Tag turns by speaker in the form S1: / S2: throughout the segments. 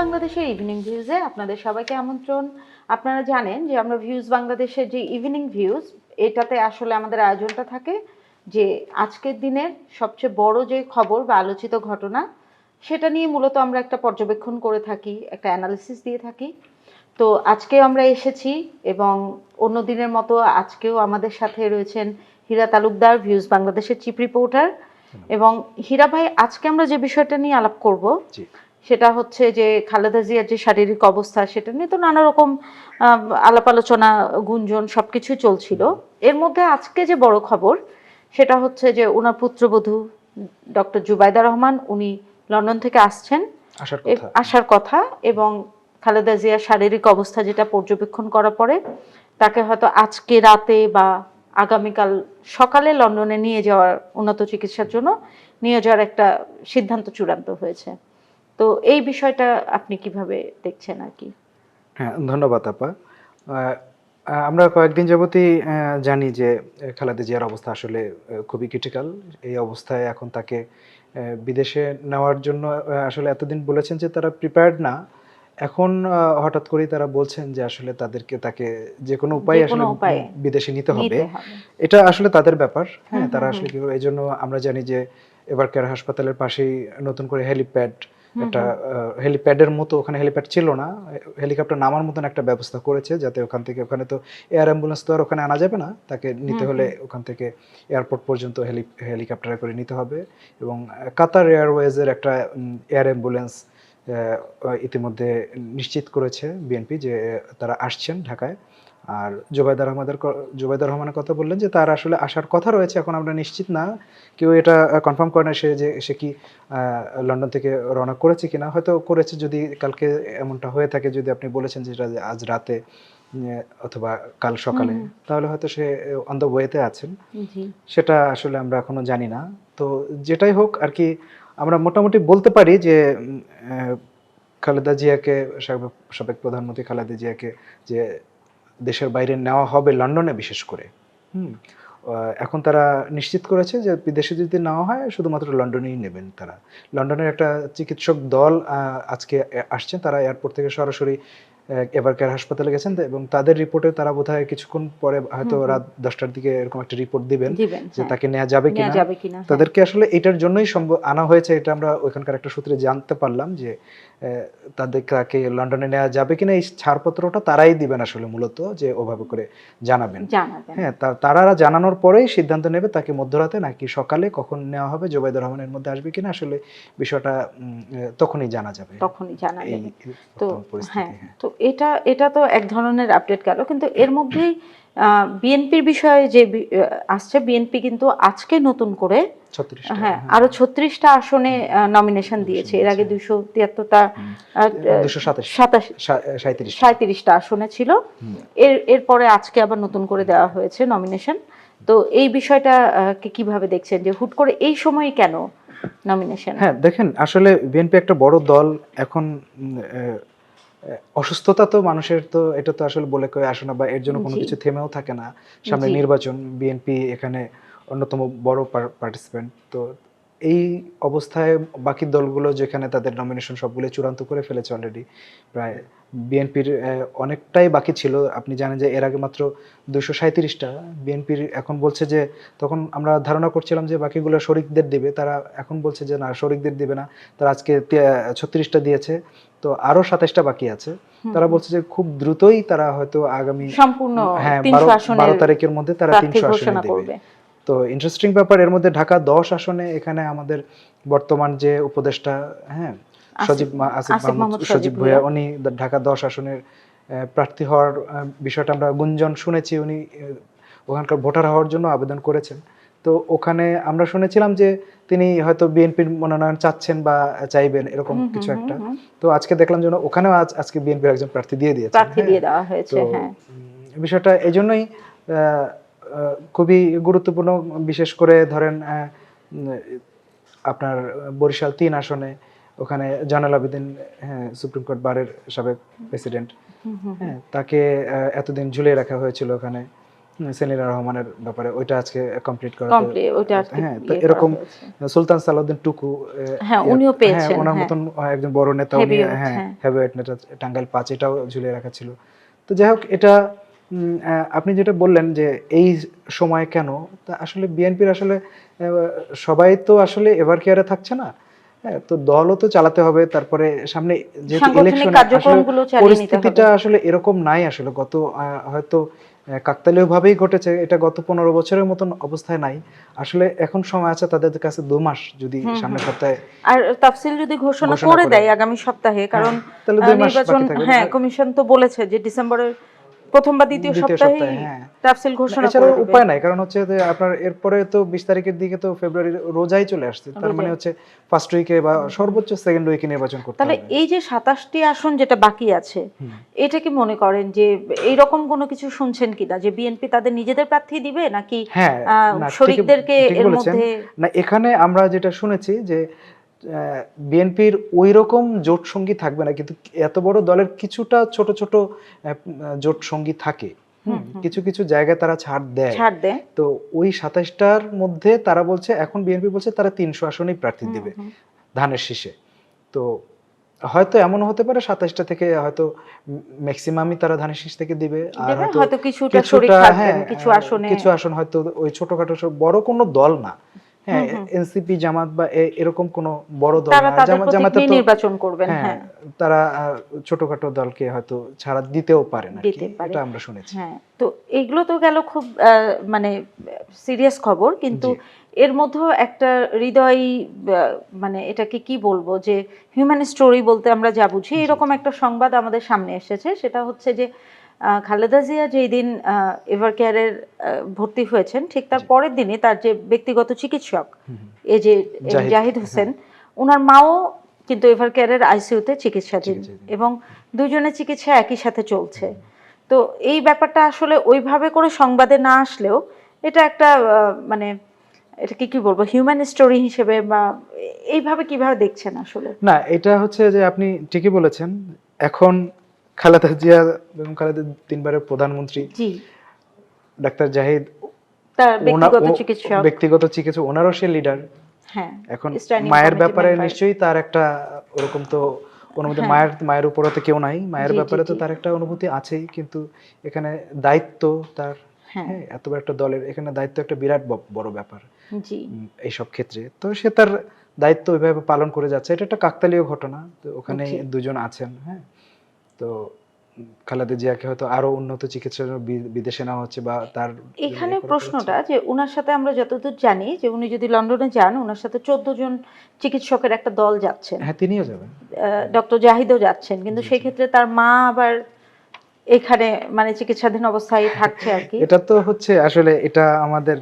S1: বাংলাদেশের ইভিনিং ভিউজে আপনাদের সবাইকে আমন্ত্রণ। আপনারা জানেন যে আমরা ভিউজ বাংলাদেশের যে ইভিনিং ভিউজ এটাতে আসলে আমাদের আয়োজনটা থাকে যে আজকের দিনের সবচেয়ে বড় যে খবর বা আলোচিত ঘটনা সেটা নিয়ে মূলত আমরা একটা পর্যবেক্ষণ করে থাকি একটা অ্যানালিসিস দিয়ে থাকি। তো আজকে আমরা এসেছি এবং অন্য দিনের মতো আজকেও আমাদের সাথে রয়েছেন হীরা তালুকদার ভিউজ বাংলাদেশের চিফ রিপোর্টার এবং হীরা ভাই আজকে আমরা যে বিষয়টা নিয়ে আলাপ করব। সেটা হচ্ছে যে খালেদা জিয়ার যে শারীরিক অবস্থা সেটা নিয়ে তো নানা রকম আলাপ আলোচনা গুঞ্জন সবকিছু চলছিল। এর মধ্যে আজকে যে বড় খবর সেটা হচ্ছে যে ওনার পুত্রবধূ ডক্টর জুবাইদা রহমান উনি লন্ডন থেকে আসছেন।
S2: আসার কথা।
S1: আসার কথা এবং খালেদা জিয়ার শারীরিক অবস্থা যেটা পর্যবেক্ষণ করার পরে তাকে হয়তো আজকে রাতে বা আগামীকাল সকালে লন্ডনে নিয়ে যাওয়ার উন্নত চিকিৎসার জন্য নিয়ে যাওয়ার একটা সিদ্ধান্ত চূড়ান্ত হয়েছে। তো এই বিষয়টা আপনি কীভাবে দেখছেন আর কি?
S2: হ্যাঁ ধন্যবাদ আপা। আমরা কয়েকদিন যাবতই জানি যে খালেদা জিয়ার অবস্থা আসলে খুবই ক্রিটিক্যাল এই অবস্থায় এখন তাকে বিদেশে নেওয়ার জন্য আসলে এতদিন বলেছেন যে তারা প্রিপেয়ার্ড না। এখন হঠাৎ করেই তারা বলছেন যে আসলে তাদেরকে তাকে যে কোনো উপায়ে আসলে বিদেশে নিতে হবে। এটা আসলে তাদের ব্যাপার। হ্যাঁ তারা আসলে কি এই জন্য আমরা জানি যে এবার কেয়ার হাসপাতালের পাশেই নতুন করে হেলিপ্যাড একটা হেলিপ্যাডের মতো ওখানে হেলিপ্যাড ছিল না। হেলিকপ্টার নামার মতন একটা ব্যবস্থা করেছে যাতে ওখান থেকে ওখানে তো এয়ার অ্যাম্বুলেন্স তো আর ওখানে আনা যাবে না। তাকে নিতে হলে ওখান থেকে এয়ারপোর্ট পর্যন্ত হেলি হেলিকপ্টারে করে নিতে হবে। এবং কাতার এয়ারওয়েজের একটা এয়ার অ্যাম্বুলেন্স ইতিমধ্যে নিশ্চিত করেছে বিএনপি যে তারা আসছেন ঢাকায়। আর জুবাইদার রহমানের জুবাইদার রহমানের কথা বললেন যে তার আসলে আসার কথা রয়েছে এখন আমরা নিশ্চিত না। কেউ এটা কনফার্ম করে না সে যে সে কি লন্ডন থেকে রওনা করেছে কিনা। হয়তো করেছে যদি কালকে এমনটা হয়ে থাকে যদি আপনি বলেছেন যে আজ রাতে অথবা কাল সকালে তাহলে হয়তো সে অন দ্য ওয়েতে আছেন। সেটা আসলে আমরা এখনও জানি না। তো যেটাই হোক আর কি আমরা মোটামুটি বলতে পারি যে খালেদা জিয়াকে সাবেক সাবেক প্রধানমন্ত্রী খালেদা জিয়াকে যে দেশের বাইরে নেওয়া হবে লন্ডনে বিশেষ করে। হুম এখন তারা নিশ্চিত করেছে যে বিদেশে যদি নেওয়া হয়, শুধুমাত্র লন্ডনেই নেবেন তারা। লন্ডনের একটা চিকিৎসক দল আজকে আসছে, তারা এয়ারপোর্ট থেকে সরাসরি এবার কেয়ার হাসপাতালে গেছেন এবং তাদের রিপোর্টে তারা বোধহয় কিছুক্ষণ পরে হয়তো। রাত দশটার দিকে এরকম একটা রিপোর্ট দিবেন যে
S1: হ্যাঁ।
S2: তাকে নেওয়া যাবে কিনা
S1: হ্যাঁ।
S2: তাদেরকে আসলে এটার জন্যই সম্ভব আনা হয়েছে এটা আমরা ওইখানকার একটা সূত্রে জানতে পারলাম যে তাদের তাকে লন্ডনে নেওয়া যাবে কিনা এই ছাড়পত্রটা তারাই দিবেন আসলে মূলত যে ওভাবে করে জানাবেন হ্যাঁ তারা জানানোর পরেই সিদ্ধান্ত নেবে তাকে মধ্যরাতে নাকি সকালে কখন নেওয়া হবে জোবাইদুর রহমানের মধ্যে আসবে কিনা আসলে বিষয়টা তখনই জানা যাবে
S1: তখনই জানা যাবে তো
S2: পরিস্থিতি
S1: হ্যাঁ
S2: হ্যাঁ।
S1: তো এটা এটা তো এক ধরনের আপডেট গেল। কিন্তু এর মধ্যেই বিএনপির বিষয়ে যে আসছে বিএনপি কিন্তু আজকে নতুন করে হ্যাঁ। আরও ছত্রিশটা আসনে নমিনেশন দিয়েছে। এর আগে দুইশো তিয়াত্তরটা সাঁত্রিশটা আসনে ছিল। এর এরপরে আজকে আবার নতুন করে দেওয়া হয়েছে নমিনেশন তো এই বিষয়টা কীভাবে দেখছেন? যে হুট করে এই সময় কেন নমিনেশন
S2: হ্যাঁ দেখেন আসলে বিএনপি একটা বড় দল। এখন অসুস্থতা তো মানুষের তো এটা তো আসলে বলে কয়ে আসে না বা এর জন্য কোনো কিছু থেমেও থাকে না। সামনে নির্বাচন বিএনপি এখানে অন্যতম বড় পার্টিসিপেন্ট তো এই অবস্থায় বাকি দলগুলো যেখানে তাদের নমিনেশন সবগুলো চূড়ান্ত করে ফেলেছে অলরেডি প্রায় বিএনপির অনেকটাই বাকি ছিল। আপনি জানেন যে এর আগে মাত্র দুশো সাঁত্রিশটা বিএনপির এখন বলছে যে তখন আমরা ধারণা করছিলাম যে বাকিগুলো শরিকদের দিবে। তারা এখন বলছে যে না শরিকদের দিবে না। তারা আজকে ছত্রিশটা দিয়েছে। তো আরও সাতাশটা বাকি আছে। তারা বলছে যে খুব দ্রুতই তারা হয়তো আগামী
S1: সম্পূর্ণ
S2: হ্যাঁ বারো তারিখের মধ্যে তারা তিনশো আসনে দেবে। তো ইন্টারেস্টিং ব্যাপার এর মধ্যে ঢাকা দশ আসনে এখানে আমাদের বর্তমান যে উপদেষ্টা হ্যাঁ সজীব আসিফ মাহমুদ সজীব ভুইয়া। উনি ঢাকা দশ আসনের প্রার্থী হওয়ার বিষয়টা আমরা গুঞ্জন শুনেছি উনি ওখানকার ভোটার হওয়ার জন্য আবেদন করেছেন তো ওখানে আমরা শুনেছিলাম যে তিনি হয়তো বিএনপির মনোনয়ন চাচ্ছেন বা চাইবেন এরকম কিছু একটা। তো আজকে দেখলাম যেন ওখানেও আজ আজকে বিএনপির একজন প্রার্থী দিয়ে দিয়েছেন
S1: প্রার্থী
S2: হ্যাঁ।
S1: দিয়ে দেওয়া হয়েছে হ্যাঁ
S2: বিষয়টা এই জন্যই আহ, আহ, খুবই গুরুত্বপূর্ণ বিশেষ করে ধরেন আপনার বরিশাল তিন আসনে ওখানে জানাল আবেদিন হ্যাঁ সুপ্রিম কোর্ট বারের সাবেক প্রেসিডেন্ট হ্যাঁ তাকে এতদিন ঝুলিয়ে রাখা হয়েছিল ওখানে সেলিনা রহমানের ব্যাপারে ওইটা আজকে কমপ্লিট করা
S1: কমপ্লিট ওইটা আর কি
S2: হ্যাঁ তো
S1: ইয়ে
S2: এরকম। সুলতান সালাউদ্দিন টুকু
S1: হ্যাঁ,
S2: ইয়ে-
S1: উনিও পেয়েছেন,
S2: হ্যাঁ, ওনার
S1: হ্যাঁ।
S2: মতন একজন বড় নেতা উনি হ্যাঁ
S1: হ্যাঁ।
S2: হেভিওয়েট নেতা টাঙ্গাইল পাঁচ এটাও ঝুলিয়ে রাখা ছিল তো যাই হোক এটা আপনি যেটা বললেন যে এই সময় কেন তা আসলে বিএনপির আসলে সবাই তো আসলে এভার কেয়ারে থাকছে না? হ্যাঁ তো দলও তো চালাতে হবে তারপরে সামনে যেহেতু ইলেকশন। পরিস্থিতিটা আসলে এরকম নাই আসলে। গত হয়তো কাকতালীয় ভাবেই ঘটেছে এটা গত পনেরো বছরের মতন অবস্থায় নাই। আসলে এখন সময় আছে তাদের কাছে দু মাস যদি
S1: হুম,
S2: সামনের সপ্তাহে
S1: আর তাফসিল যদি ঘোষণা করে। দেয় আগামী সপ্তাহে কারণ
S2: তাহলে দুই মাস
S1: নির্বাচন
S2: থাকবে।
S1: হ্যাঁ। কমিশন তো বলেছে যে ডিসেম্বরের প্রথম বা দ্বিতীয় সপ্তাহে
S2: সপ্তাহে, হ্যাঁ।
S1: তাফসিল ঘোষণা করে
S2: উপায় নাই কারণ হচ্ছে যে আপনার এরপরে তো বিশ তারিখের দিকে তো ফেব্রুয়ারি রোজাই চলে আসছে তার মানে হচ্ছে ফার্স্ট উইকে বা সর্বোচ্চ সেকেন্ড উইকে নির্বাচন করতে
S1: তাহলে এই যে সাতাশটি আসন যেটা বাকি আছে এটা কি মনে করেন যে এইরকম কোনো কিছু শুনছেন কিনা যে বিএনপি তাদের নিজেদের প্রার্থী দিবে নাকি
S2: হ্যাঁ
S1: শরিকদেরকে এর মধ্যে
S2: না এখানে আমরা যেটা শুনেছি যে বিএনপির ওই রকম জোট সঙ্গী থাকবে না কিন্তু এত বড় দলের কিছুটা ছোট ছোট জোট সঙ্গী থাকে। কিছু কিছু জায়গায় তারা ছাড় দেয়।
S1: ছাড় দেয়।
S2: তো ওই সাতাশটার মধ্যে তারা বলছে এখন বিএনপি বলছে তারা তিনশো আসনেই প্রার্থী দিবে ধানের শীষে। তো হয়তো এমন হতে পারে সাতাশটা থেকে হয়তো ম্যাক্সিমামই তারা ধানের শীষ থেকে দিবে আর হয়তো
S1: কিছুটা
S2: হ্যাঁ
S1: কিছু আসনে।
S2: কিছু আসন হয়তো ওই ছোটখাটো বড় কোনো দল না। হ্যাঁ। এনসিপি জামাত বা এরকম কোনো বড় দল না। জামাতে
S1: নির্বাচন করবেন
S2: হ্যাঁ
S1: হ্যাঁ।
S2: তারা ছোটখাটো দলকে হয়তো ছাড়া দিতেও
S1: পারে।
S2: এটা আমরা শুনেছি।
S1: হ্যাঁ তো এইগুলো তো গেল খুব মানে সিরিয়াস খবর। কিন্তু এর মধ্যেও একটা হৃদয় মানে এটাকে কি বলব যে হিউম্যান স্টোরি বলতে আমরা যা বুঝি এরকম একটা সংবাদ আমাদের সামনে এসেছে। সেটা হচ্ছে যে খালেদা জিয়া যেই দিন এভার কেয়ারের ভর্তি হয়েছেন ঠিক তার পরের দিনে তার যে ব্যক্তিগত চিকিৎসক। এই যে
S2: জাহিদ,
S1: জাহিদ হোসেন ওনার মাও কিন্তু এভার কেয়ারের আইসিইউতে চিকিৎসাধীন। এবং দুজনের চিকিৎসা একই সাথে চলছে। তো এই ব্যাপারটা আসলে ওইভাবে করে সংবাদে না আসলেও এটা একটা মানে এটাকে কি বলব হিউম্যান স্টোরি হিসেবে বা এইভাবে কীভাবে দেখছেন আসলে?
S2: না এটা হচ্ছে যে আপনি ঠিকই বলেছেন এখন খালেদা জিয়া বেগম খালেদা তিনবারের প্রধানমন্ত্রী। ডাক্তার জাহিদ
S1: ব্যক্তিগত চিকিৎসক।
S2: ওনারও সে লিডার
S1: হ্যাঁ
S2: এখন মায়ের ব্যাপারে নিশ্চয়ই তার একটা ওরকম তো অনুভূতি
S1: হ্যাঁ।
S2: মায়ের মায়ের উপরে তো কেউ নাই। মায়ের ব্যাপারে তো তার একটা অনুভূতি আছেই কিন্তু এখানে দায়িত্ব তার
S1: হ্যাঁ।
S2: এত বড় একটা দলের এখানে দায়িত্ব একটা বিরাট বড় ব্যাপার। এইসব ক্ষেত্রে। তো সে তার দায়িত্ব ওইভাবে পালন করে যাচ্ছে। এটা একটা কাকতালীয় ঘটনা। তো ওখানে দুজন আছেন হ্যাঁ। তো খালেদা জিয়াকে হয়তো আরও উন্নত চিকিৎসার জন্য বিদেশে নেওয়া হচ্ছে বা তার
S1: এখানে প্রশ্নটা যে ওনার সাথে আমরা যতদূর জানি যে উনি যদি লন্ডনে যান ওনার সাথে চোদ্দ জন চিকিৎসকের একটা দল যাচ্ছেন।
S2: হ্যাঁ তিনিও যাবেন।
S1: ডক্টর জাহিদও যাচ্ছেন কিন্তু সেই ক্ষেত্রে তার মা আবার এখানে মানে চিকিৎসাধীন অবস্থায় থাকছে আর কি।
S2: এটা তো হচ্ছে আসলে এটা আমাদের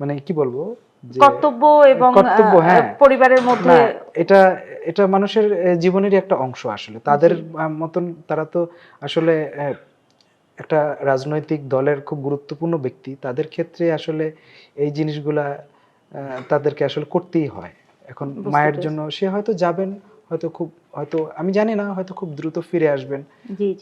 S2: মানে কি বলব?
S1: কর্তব্য এবং
S2: কর্তব্য, হ্যাঁ।
S1: পরিবারের মধ্যে
S2: এটা এটা মানুষের জীবনেরই একটা অংশ আসলে। তাদের মতন তারা তো আসলে একটা রাজনৈতিক দলের খুব গুরুত্বপূর্ণ ব্যক্তি। তাদের ক্ষেত্রে আসলে এই জিনিসগুলা আহ, তাদেরকে আসলে করতেই হয়। এখন মায়ের জন্য সে হয়তো যাবেন হয়তো খুব হয়তো আমি জানি না হয়তো খুব দ্রুত ফিরে আসবেন।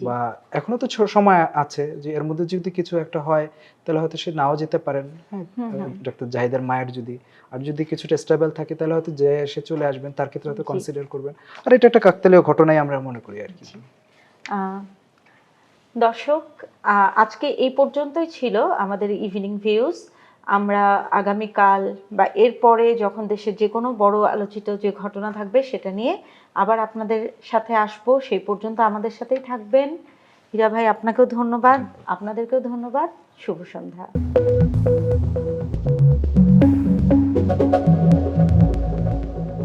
S2: বা এখনও তো সময় আছে যে এর মধ্যে যদি কিছু একটা হয় তাহলে হয়তো সে নাও যেতে পারেন। হ্যাঁ
S1: হুম, হুম।
S2: জাহিদের মায়ের যদি আর যদি কিছুটা স্টেবল থাকে তাহলে হয়তো যে সে চলে আসবেন তার ক্ষেত্রে হয়তো কনসিডার করবেন। আর এটা একটা কাকতালীয় ঘটনাই আমরা মনে করি আর কি।
S1: দর্শক আজকে এই পর্যন্তই ছিল আমাদের ইভিনিং ভিউজ আমরা আগামীকাল বা এরপরে যখন দেশের যে কোনো বড় আলোচিত যে ঘটনা থাকবে সেটা নিয়ে আবার আপনাদের সাথে আসব। সেই পর্যন্ত আমাদের সাথেই থাকবেন। হীরা ভাই আপনাকেও ধন্যবাদ। আপনাদেরকেও ধন্যবাদ। শুভ সন্ধ্যা।